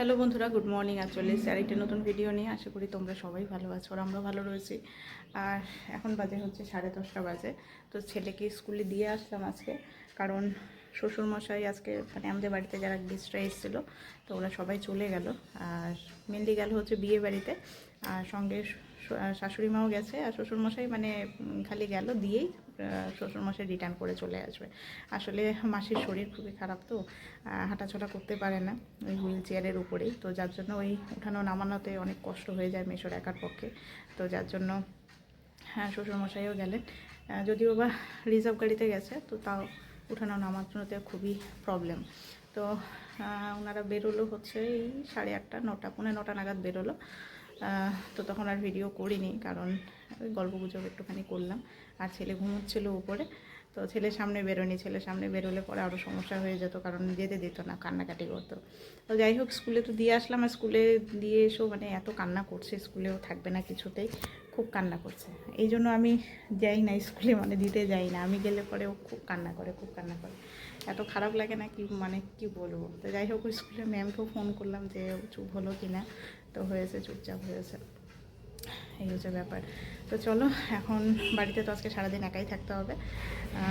Hello বন্ধুরা, good morning. আর চলে আরেকটা নতুন ভিডিও নিয়ে। আশা করি তোমরা সবাই ভালো আছো আর আমরা ভালো রয়েছি। আর এখন বাজে হচ্ছে সাড়ে দশটা বাজে। তো ছেলেকে স্কুলে দিয়ে আসলাম আজকে। কারণ শ্বশুরমশাই আজকে মানে আমাদের বাড়িতে যারা গেস্টরা এসেছিল, তো ওরা সবাই চলে গেল। আর মেনলি গেল হচ্ছে বিয়ে বাড়িতে। আর সঙ্গে শাশুড়ি মাও গেছে আর শ্বশুরমশাই মানে খালি গেল দিয়েই শ্বশুরমশাই রিটার্ন করে চলে আসবে। আসলে মাসির শরীর খুবই খারাপ তো হাঁটাচলা করতে পারে না ওই হুইল চেয়ারের উপরেই। তো যার জন্য ওই উঠানো নামানোতে অনেক কষ্ট হয়ে যায় মেশোর একার পক্ষে। তো যার জন্য হ্যাঁ শ্বশুরমশাইও গেলেন। যদিও বা রিজার্ভ গাড়িতে গেছে, তো তাও উঠানো নামানোতে খুবই প্রবলেম তো ওনারা বেরোলো হচ্ছে এই সাড়ে আটটা, নটা, পৌনে নটা নাগাদ বেরোলো। তো তখন আর ভিডিও করিনি, কারণ গল্প গুজব একটুখানি করলাম। আর ছেলে ঘুমোচ্ছিল উপরে, তো ছেলের সামনে বেরোনি ছেলের সামনে বেরোলে পরে আরও সমস্যা হয়ে যেত, কারণ যেতে দিত না, কান্নাকাটি করতো। তো যাই হোক স্কুলে তো দিয়ে আসলাম, আর স্কুলে দিয়ে এসেও মানে এত কান্না করছে স্কুলেও থাকবে না কিছুতেই, খুব কান্না করছে। এই জন্য আমি যাই না স্কুলে মানে দিতে যাই না। আমি গেলে পরে ও খুব কান্না করে, খুব কান্না করে। এত খারাপ লাগে না কি মানে কি বলব? তো যাই হোক স্কুলে ম্যামকেও ফোন করলাম যে চুপ হলো কি না তো হয়েছে চুপচাপ হয়েছে। এই হচ্ছে ব্যাপার। তো চলো এখন বাড়িতে তো আজকে সারাদিন একাই থাকতে হবে।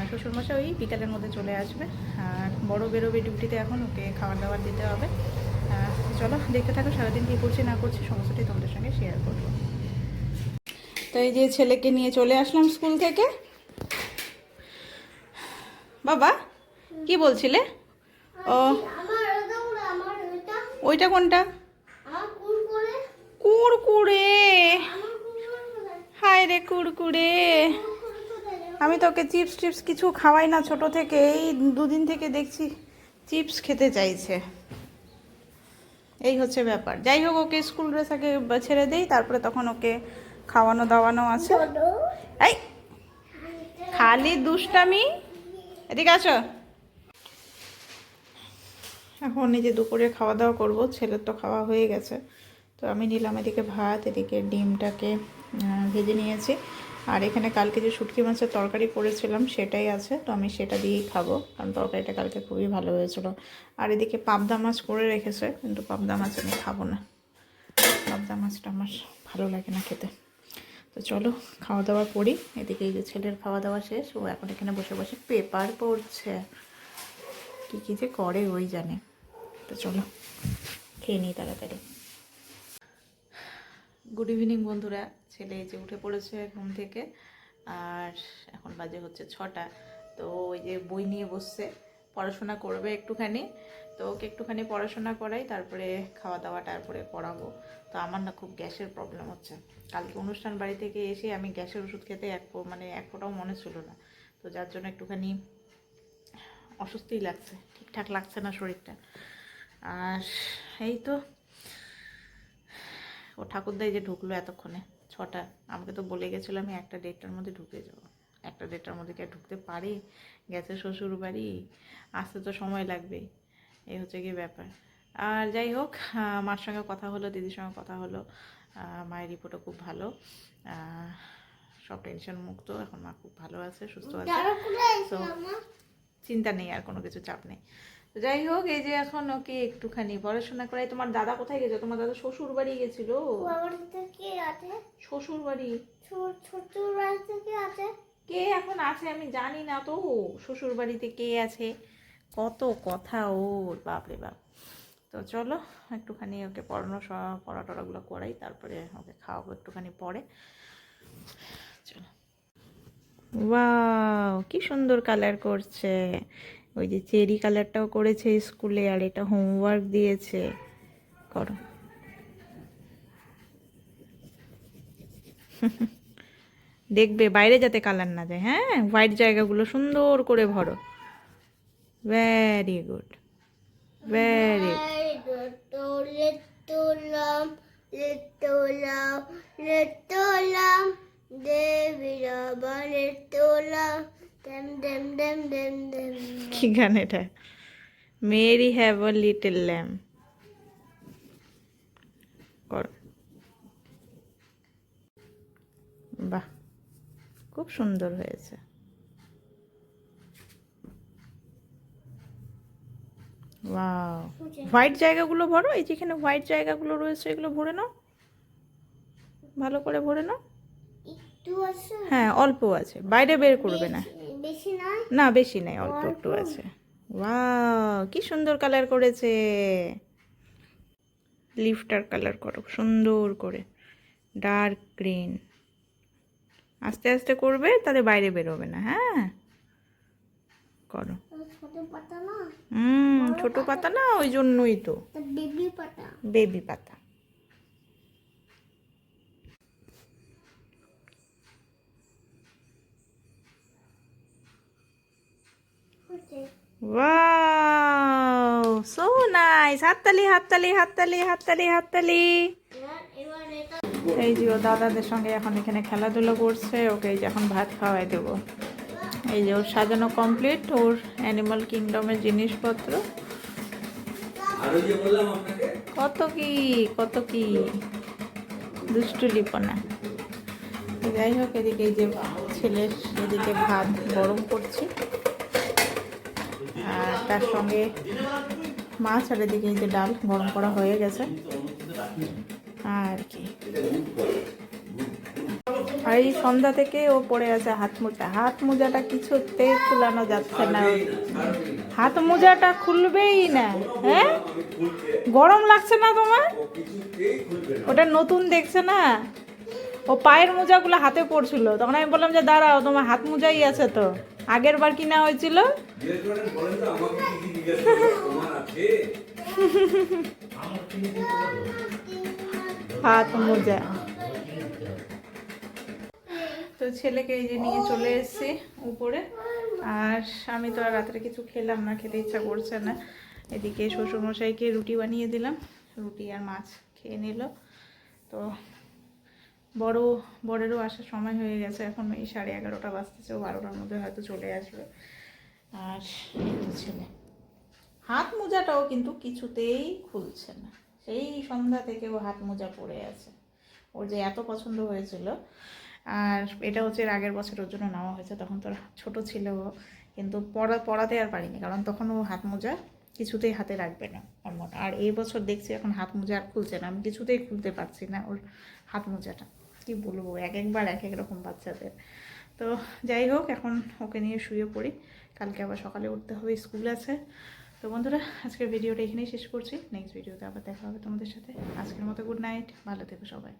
শ্বশুরমশাই ওই বিকালের মধ্যে চলে আসবে। আর বড় বেরোবে ডিউটিতে এখন ওকে খাবার দাবার দিতে হবে। চলো দেখতে থাকো সারাদিন কী করছি না করছি সমস্তটাই তোমাদের সঙ্গে শেয়ার করব। তো এই যে ছেলেকে নিয়ে চলে আসলাম স্কুল থেকে। বাবা কি বলছিলে? ও ওইটা কোনটা আমার কুরকুরে কুড়কুড়ে আমার কুরকুরে হায় রে কুরকুরে আমি তোকে চিপস টিপস কিছু খাওয়াই না ছোট থেকে, এই দুদিন থেকে দেখছি চিপস খেতে চাইছে। এই হচ্ছে ব্যাপার। যাই হোক, ওকে স্কুল ড্রেস আগে ছেড়ে দেই, তারপরে তখন ওকে খাওয়ানো দাওয়ানো আছে। এই, খালি দুষ্টামি? এদিকে আছো এখন যে দুপুরে খাওয়া দাওয়া করব, ছেলের তো খাওয়া হয়ে গেছে। তো আমি নিলাম এদিকে ভাত, এদিকে ডিমটাকে ভেজে নিয়েছি। আর এখানে কালকে যে শুটকি মাছের তরকারি করেছিলাম, সেটাই আছে। তো আমি সেটা দিয়েই খাব, কারণ তরকারিটা কালকে খুবই ভালো হয়েছিল। আর এদিকে পাবদা মাছ করে রেখেছে, কিন্তু পাবদা মাছ আমি খাব না। পাবদা মাছটা আমার ভালো লাগে না খেতে। তো চলো খাওয়া দাওয়া করি। এদিকে এই যে ছেলের খাওয়া দাওয়া শেষ, ও এখন এখানে বসে বসে পেপার পড়ছে। কী কী যে করে, ওই জানে। তো চলো, খেয়ে নিই তাড়াতাড়ি। গুড ইভিনিং বন্ধুরা। ছেলে যে উঠে পড়েছে ঘুম থেকে, আর এখন বাজে হচ্ছে ছটা। তো ওই যে বই নিয়ে বসছে, পড়াশোনা করবে একটুখানি। তো ওকে একটুখানি পড়াশোনা করাই, তারপরে খাওয়া দাওয়া তারপরে করাবো তো আমার না খুব গ্যাসের প্রবলেম হচ্ছে। কালকে অনুষ্ঠান বাড়ি থেকে এসে আমি গ্যাসের ওষুধ খেতে এক মানে এক ফোঁটাও মনে ছিল না। তো যার জন্য একটুখানি অস্বস্তিই লাগছে, ঠিকঠাক লাগছে না শরীরটা। আর এই তো ঠাকুরদাই যে ঢুকলো এতক্ষণে ছটা। আমাকে তো বলে গেছিল আমি একটা ডেটটার মধ্যে ঢুকে যাব। একটা ডেটটার মধ্যে কি আর ঢুকতে পারি? গেছে শ্বশুর বাড়ি আসতে তো সময় লাগবেই এই হচ্ছে কি ব্যাপার। আর যাই হোক মার সঙ্গে কথা হলো দিদির সঙ্গে কথা হলো। মায়ের রিপোর্টও খুব ভালো। সব টেনশন মুক্ত। এখন মা খুব ভালো আছে সুস্থ আছে। তো চিন্তা নেই আর কোনো কিছু চাপ নেই। যাই হোক এই যে এখন ওকে একটুখানি পড়াশোনা করাই। তোমার দাদা কোথায় গেছে? তোমার দাদা শ্বশুর বাড়ি গেছিল কে আছে। শ্বশুর বাড়ি ছোট ছোট বাড়িতে কে আছে। কে এখন আছে? আমি জানি না তো। শ্বশুর বাড়িতে কে আছে? কত কথা ওর বাপরে বাপ। তো চলো একটুখানি ওকে পড়ানো পড়া টড়াগুলো করাই তারপরে ওকে খাওয়াবো একটুখানি পরে। চলো। ওয়াও কি সুন্দর কালার করছে। ওই যে চেরি কালারটাও করেছে স্কুলে আর এটা হোমওয়ার্ক দিয়েছে। করো। দেখবে, বাইরে যাতে কালার না যায় হ্যাঁ? হোয়াইট জায়গাগুলো সুন্দর করে ভরো। Very good very little lamb little lamb little lamb দেবী কি গান এটা? Mary have a little lamb. করো। বাহ খুব সুন্দর হয়েছে। ওয়াও। হোয়াইট জায়গাগুলো ভরো এই যেখানে হোয়াইট জায়গাগুলো রয়েছে এগুলো ভরে নাও। ভালো করে ভরে নাও। হ্যাঁ অল্প আছে বাইরে বের করবে না। না বেশি নেই অল্প একটু আছে। ওয়াও কি সুন্দর কালার করেছে। লিফটার কালার করো সুন্দর করে। Dark green. আস্তে আস্তে করবে তাহলে বাইরে বেরোবে না হ্যাঁ? করো। ছোট পাতা না? হুম ছোট পাতা? না ওই জন্যই তো। বেবি পাতা। বেবি পাতা। ওয়াও সো নাইস হাততালি হাততালি হাততালি হাততালি হাততালি। এই যে ও দাদাদের সঙ্গে এখন এখানে খেলাধুলো করছে, ওকে যে এখন ভাত খাওয়াই দেবো। এই যে ওর সাজানো কমপ্লিট ওর অ্যানিমাল কিংডমের জিনিসপত্র। কত কি কত কি। দুষ্টু লিপনা। তো যাই হোক, এদিকে এই যে ছেলের এদিকে ভাত গরম করছি। আর তার সঙ্গে মাছ আর এদিকে যে ডাল গরম করা হয়ে গেছে। আর কি। আর এই সন্ধ্যা থেকে ও পড়ে আছে হাত মোজা। হাত মোজাটা কিছুতে খুলানো যাচ্ছে না। হাত মোজাটা খুলবেই না হ্যাঁ? গরম লাগছে না তোমার? ওটা নতুন দেখছে না? ও পায়ের মোজাগুলো হাতে পড়ছিল। তখন আমি বললাম যে দাঁড়াও তোমার হাত মোজাই আছে তো। আগের বার কিনা হয়েছিল? হাত মোজা। তো ছেলেকে এই যে নিয়ে চলে এসেছি উপরে। আর আমি তো আর রাত্রে কিছু খেলাম না খেতে ইচ্ছা করছে না। এদিকে শ্বশুরমশাইকে রুটি বানিয়ে দিলাম। রুটি আর মাছ খেয়ে নিল। তো বড়, বড়েরও আসার সময় হয়ে গেছে। এখন এই সাড়ে এগারোটা বাজতেছে, ও বারোটার মধ্যে হয়তো চলে আসবে। আর ছেলে। হাত মোজাটাও কিন্তু কিছুতেই খুলছে না। সেই সন্ধ্যা থেকে ও হাত মোজা পরে আছে। ওর যে এত পছন্দ হয়েছিল, আর এটা হচ্ছে আগের বছর ওর জন্য নেওয়া হয়েছে, তখন তো ছোট ছিল কিন্তু পড়া, পড়াতে আর পারিনি, কারণ তখন ও হাত মোজা কিছুতেই হাতে রাখবে না ওর মনে আর এই বছর দেখছি এখন হাত মোজা আর খুলছে না। আমি কিছুতেই খুলতে পারছি না ওর হাত মোজাটা। কি বলব, এক একবার এক এক রকম বাচ্চাদের। তো যাই হোক, এখন ওকে নিয়ে শুয়ে পড়ি। কালকে আবার সকালে উঠতে হবে, স্কুল আছে। তো বন্ধুরা, আজকের ভিডিওটা এখানেই শেষ করছি। নেক্সট ভিডিওতে আবার দেখা হবে তোমাদের সাথে। আজকের মতো গুড নাইট, ভালো থেকো সবাই।